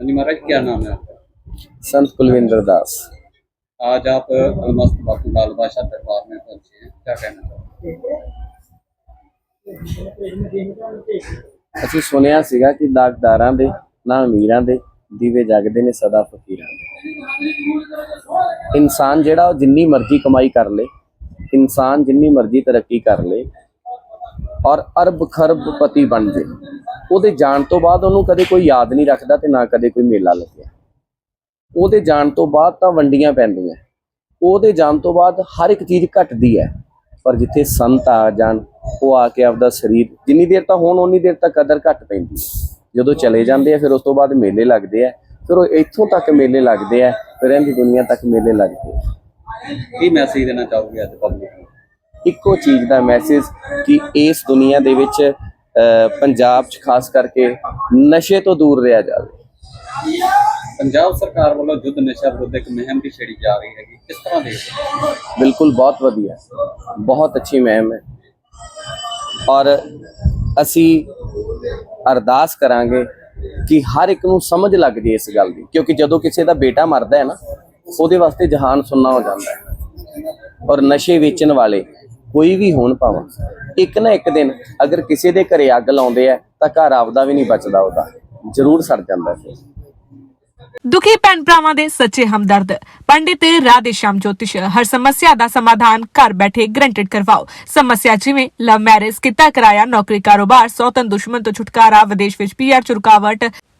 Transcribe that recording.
हाँ जी महाराज क्या नाम है आपका संत कुलविंदर दास आज आप अलमस्त बापू लाल बादशाह दरबार में पहुंचे हैं क्या कहना चाहोगे ਅਸੀਂ ਸੁਣਿਆ ਸੀਗਾ ਕਿ ਦਾਗਦਾਰਾਂ ਦੇ ਨਾ ਅਮੀਰਾਂ ਦੇ ਦੀਵੇ ਜਗਦੇ ਨੇ ਸਦਾ ਫਕੀਰਾਂ ਦੇ ਇਨਸਾਨ ਜਿਹੜਾ ਉਹ ਜਿੰਨੀ ਮਰਜ਼ੀ ਕਮਾਈ ਕਰ ਲੇ ਇਨਸਾਨ ਜਿੰਨੀ ਮਰਜ਼ੀ ਤਰੱਕੀ ਕਰ ਲੇ ਔਰ ਅਰਬ ਖਰਬ ਪਤੀ ਬਣ ਜੇ। ਉਹਦੇ ਜਾਣ ਤੋਂ ਬਾਅਦ ਉਹਨੂੰ ਕਦੇ ਕੋਈ ਯਾਦ ਨਹੀਂ ਰੱਖਦਾ ਤੇ ਨਾ ਕਦੇ ਕੋਈ ਮੇਲਾ ਲੱਗਿਆ। ਉਹਦੇ ਜਾਣ ਤੋਂ ਬਾਅਦ ਤਾਂ ਵੰਡੀਆਂ ਪੈਂਦੀਆਂ। ਉਹਦੇ ਜਾਣ ਤੋਂ ਬਾਅਦ ਹਰ ਇੱਕ ਚੀਜ਼ ਘਟਦੀ ਹੈ। ਪਰ ਜਿੱਥੇ ਸੰਤ ਆ ਜਾਣ, ਉਹ ਆ ਕੇ ਆਪਦਾ ਸਰੀਰ, ਜਿੰਨੀ ਦੇਰ ਤਾਂ ਹੋਣ ਉਨੀ ਦੇਰ ਤੱਕ ਕਦਰ ਘਟ ਪੈਂਦੀ ਹੈ। ਜਦੋਂ ਚਲੇ ਜਾਂਦੇ ਆ, ਫਿਰ ਉਸ ਤੋਂ ਬਾਅਦ ਮੇਲੇ ਲੱਗਦੇ ਆ। ਫਿਰ ਉਹ ਇੱਥੋਂ ਤੱਕ ਮੇਲੇ ਲੱਗਦੇ ਆ, ਫਿਰ ਇਹਦੀ ਦੁਨੀਆ ਤੱਕ ਮੇਲੇ ਲੱਗਦੇ ਆ। ਕੀ ਮੈਸੇਜ ਦੇਣਾ ਚਾਹੋਗੇ ਅੱਜ ਪਬਲਿਕ ਇੱਕੋ ਚੀਜ਼ ਦਾ ਮੈਸੇਜ ਕਿ ਇਸ ਦੁਨੀਆ ਦੇ ਵਿੱਚ ਪੰਜਾਬ 'ਚ ਖਾਸ ਕਰਕੇ ਨਸ਼ੇ ਤੋਂ ਦੂਰ ਰਿਹਾ ਜਾਵੇ। ਪੰਜਾਬ ਸਰਕਾਰ ਵੱਲੋਂ ਯੁੱਧ ਨਸ਼ਾ ਵਿਰੁੱਧ ਇੱਕ ਮੁਹਿੰਮ ਦੀ ਛੇੜੀ ਜਾ ਰਹੀ ਹੈਗੀ। ਕਿਸ ਤਰ੍ਹਾਂ ਹੋ? ਬਿਲਕੁਲ ਬਹੁਤ ਵਧੀਆ। ਬਹੁਤ ਅੱਛੀ ਮਹਿਮ ਹੈ। ਔਰ ਅਸੀਂ ਅਰਦਾਸ ਕਰਾਂਗੇ ਕਿ ਹਰ ਇੱਕ ਨੂੰ ਸਮਝ ਲੱਗ ਜੇ ਇਸ ਗੱਲ ਦੀ। ਕਿਉਂਕਿ ਜਦੋਂ ਕਿਸੇ ਦਾ ਬੇਟਾ ਮਰਦਾ ਹੈ ਨਾ ਉਹਦੇ ਵਾਸਤੇ ਜਹਾਨ ਸੁੰਨਾ ਹੋ ਜਾਂਦਾ ਹੈ। ਔਰ ਨਸ਼ੇ ਵੇਚਣ ਵਾਲੇ ਕੋਈ ਵੀ ਹੋਣ ਭਾਵਾਂ, ਇੱਕ ਨਾ ਇੱਕ ਦਿਨ ਅਗਰ ਕਿਸੇ ਦੇ ਘਰੇ ਅੱਗ ਲਾਉਂਦੇ ਆ, ਤਾਂ ਘਰ ਆਪਦਾ ਵੀ ਨਹੀਂ ਬਚਦਾ ਉਹਦਾ, ਜ਼ਰੂਰ ਸੜ ਜਾਂਦਾ ਫਿਰ ਦੁਖੀ ਭੈਣ ਭਰਾਵਾਂ ਦੇ ਸੱਚੇ ਹਮਦਰਦ, ਪੰਡਿਤ ਰਾਧੇ ਸ਼ਾਮ ਜੋਤਿਸ਼, ਹਰ ਸਮੱਸਿਆ ਦਾ ਸਮਾਧਾਨ ਘਰ ਬੈਠੇ ਗਰੰਟਡ ਕਰਵਾਓ। ਸਮੱਸਿਆ ਜਿਵੇਂ ਲਵ ਮੈਰਿਜ ਕਿੱਤਾ ਕਰਾਇਆ, ਨੌਕਰੀ ਕਾਰੋਬਾਰ ਸੌਤਨ ਦੁਸ਼ਮਣ ਤੋਂ ਛੁਟਕਾਰਾ, ਵਿਦੇਸ਼ ਵਿੱਚ ਪੀਆਰ ਚ ਰੁਕਾਵਟ